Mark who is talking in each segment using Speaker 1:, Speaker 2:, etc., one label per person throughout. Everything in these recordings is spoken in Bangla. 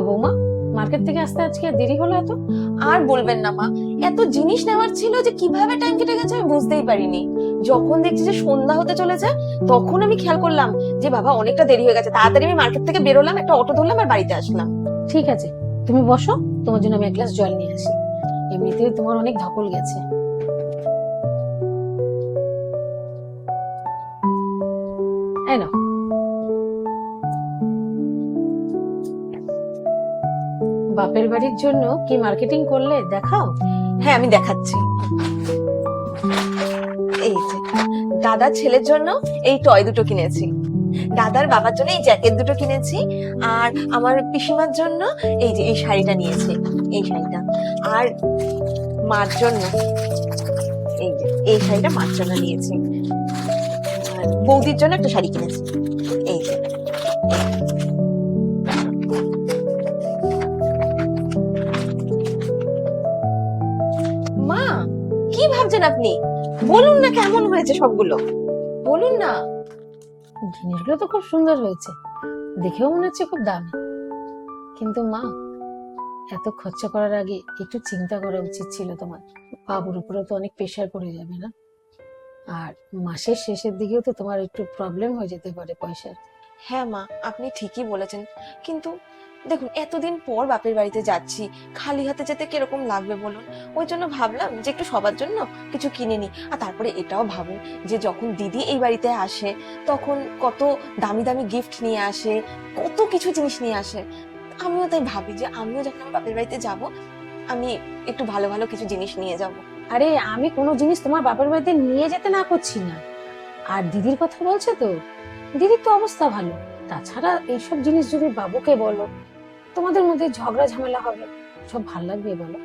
Speaker 1: বৌমা মার্কেট থেকে আসতে আজকে দেরি হলো এত?
Speaker 2: আর বলবেন না মা, এত জিনিস নেওয়ার ছিল যে কীভাবে টাইম কেটে গেছে আমি বুঝতেই পারিনি। যখন দেখছি যে সন্ধ্যা হতে চলেছে, তখন আমি খেয়াল করলাম যে বাবা, অনেকটা দেরি হয়ে গেছে। তাড়াতাড়ি আমি মার্কেট থেকে বেরোলাম, একটা অটো ধরলাম আর বাড়িতে আসলাম।
Speaker 1: ঠিক আছে, তুমি বসো, তোমার জন্য আমি এক গ্লাস জল নিয়ে আসি। এমনিতেও তোমার অনেক ধকল গেছে। এই নাও। বাপের বাড়ির জন্য কি মার্কেটিং করলে? দেখাও।
Speaker 2: হ্যাঁ আমি দেখাচ্ছি। এই যে, দাদার ছেলের জন্য এই টয় দুটো কিনেছি। দাদার বাবার জন্য এই জ্যাকেট দুটো কিনেছি। আর আমার পিসিমার জন্য এই যে, এই শাড়িটা নিয়েছি, এই শাড়িটা। আর মার জন্য এই যে, এই শাড়িটা মার জন্য নিয়েছি। বৌদির জন্য একটা শাড়ি কিনেছি। এই যে। আপনি? বলুন না কেমন হয়েছে সবগুলো। বলুন না।
Speaker 1: জিনিসগুলো তো খুব সুন্দর হয়েছে। দেখেও মনে হচ্ছে খুব দামি। কিন্তু মা এত খরচা করার আগে একটু চিন্তা করা উচিত ছিল তোমার। বাবুর উপরে তো অনেক প্রেশার পড়ে যাবে না? আর মাসের শেষের দিকেও তো তোমার একটু প্রবলেম হয়ে যেতে পারে পয়সার।
Speaker 2: হ্যাঁ মা, আপনি ঠিকই বলেছেন। কিন্তু দেখুন, এতদিন পর বাপের বাড়িতে যাচ্ছি, খালি হাতে যেতে কীরকম লাগবে বলুন? ওই জন্য ভাবলাম যে একটু সবার জন্য কিছু কিনে নি আর তারপরে এটাও ভাবুন যে যখন দিদি এই বাড়িতে আসে, তখন কত দামি দামি গিফট নিয়ে আসে, কত কিছু জিনিস নিয়ে আসে। আমিও তাই ভাবি যে আমিও যখন আমার বাপের বাড়িতে যাব, আমি একটু ভালো ভালো কিছু জিনিস নিয়ে যাব।
Speaker 1: আরে, আমি কোনো জিনিস তোমার বাপের বাড়িতে নিয়ে যেতে না করছি না। আর দিদির কথা বলছে তো? দিদির তো অবস্থা ভালো। তাছাড়া এইসব জিনিস যদি বাবুকে বলো, তোমাদের মধ্যে ঝগড়া ঝামেলা হবে, সব ভালো লাগবে বলো।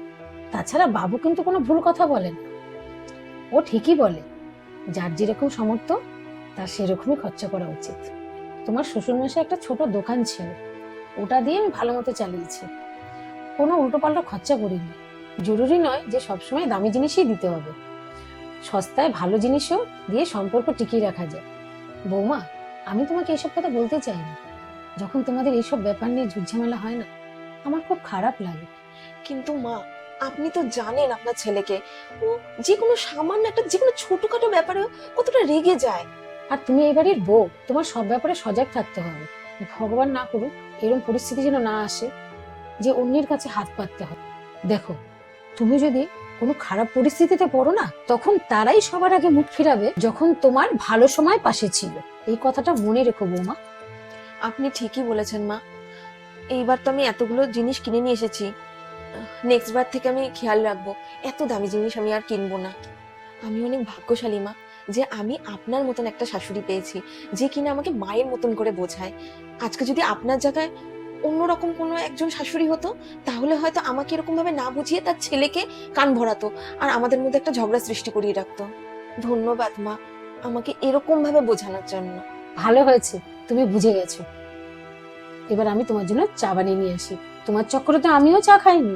Speaker 1: তাছাড়া বাবু কিন্তু কোনো ভুল কথা বলে না। ও ঠিকই বলে, যার যেরকম সামর্থ্য, তার সেরকমই খরচা করা উচিত। তোমার শ্বশুরমশাই একটা ছোট দোকান ছিল, ওটা দিয়ে আমি ভালো মতো চালিয়েছি। কোনো উল্টোপাল্টা খরচা করিনি। জরুরি নয় যে সবসময় দামি জিনিসই দিতে হবে। সস্তায় ভালো জিনিসও দিয়ে সম্পর্ক টিকিয়ে রাখা যায়। বৌমা আমি তোমাকে এইসব কথা বলতে চাই না। যখন তোমাদের এইসব ব্যাপার নিয়ে ঝুটঝামেলা হয় না আমার খুব খারাপ লাগে।
Speaker 2: কিন্তু মা আপনি তো জানেন আপনার ছেলেকে। ও যে কোনো সামান্য একটা যে কোনো ছোটখাটো ব্যাপারে কতটা রেগে যায়।
Speaker 1: আর তুমি এই বাড়ির বউ তোমার সব ব্যাপারে সজাগ থাকতে হবে। ভগবান না করুক এরকম পরিস্থিতি যেন না আসে যে অন্যের কাছে হাত পাততে হয়। দেখো তুমি যদি কোনো খারাপ পরিস্থিতিতে পড়ো না। তখন তারাই সবার আগে মুখ ফিরাবে যখন তোমার ভালো সময় পাশে ছিল। এই কথাটা মনে রেখো বৌমা।
Speaker 2: আপনি ঠিকই বলেছেন, মা। এইবার তো আমি এতগুলো জিনিস কিনে নিয়ে এসেছি। নেক্সট বার থেকে আমি খেয়াল রাখব, এত দামি জিনিস আমি আর কিনবো না। আমি অনেক ভাগ্যশালী, মা, যে আমি আপনার মতন একটা শাশুড়ি পেয়েছি, যে কিনা আমাকে মায়ের মতন করে বোঝায়। আজকে যদি আপনার জায়গায় অন্যরকম কোনো একজন শাশুড়ি হতো, তাহলে হয়তো আমাকে এরকম ভাবে না বুঝিয়ে তার ছেলেকে কান ভরাতো আর আমাদের মধ্যে একটা ঝগড়া সৃষ্টি করিয়ে রাখতো। ধন্যবাদ মা, আমাকে এরকম ভাবে বোঝানোর জন্য।
Speaker 1: ভালো হয়েছে, তুমি বুঝে গেছো। এবার আমি তোমার জন্য চা বানিয়ে নিয়ে আসি। তোমার চক্করে তো আমিও চা খাইনি।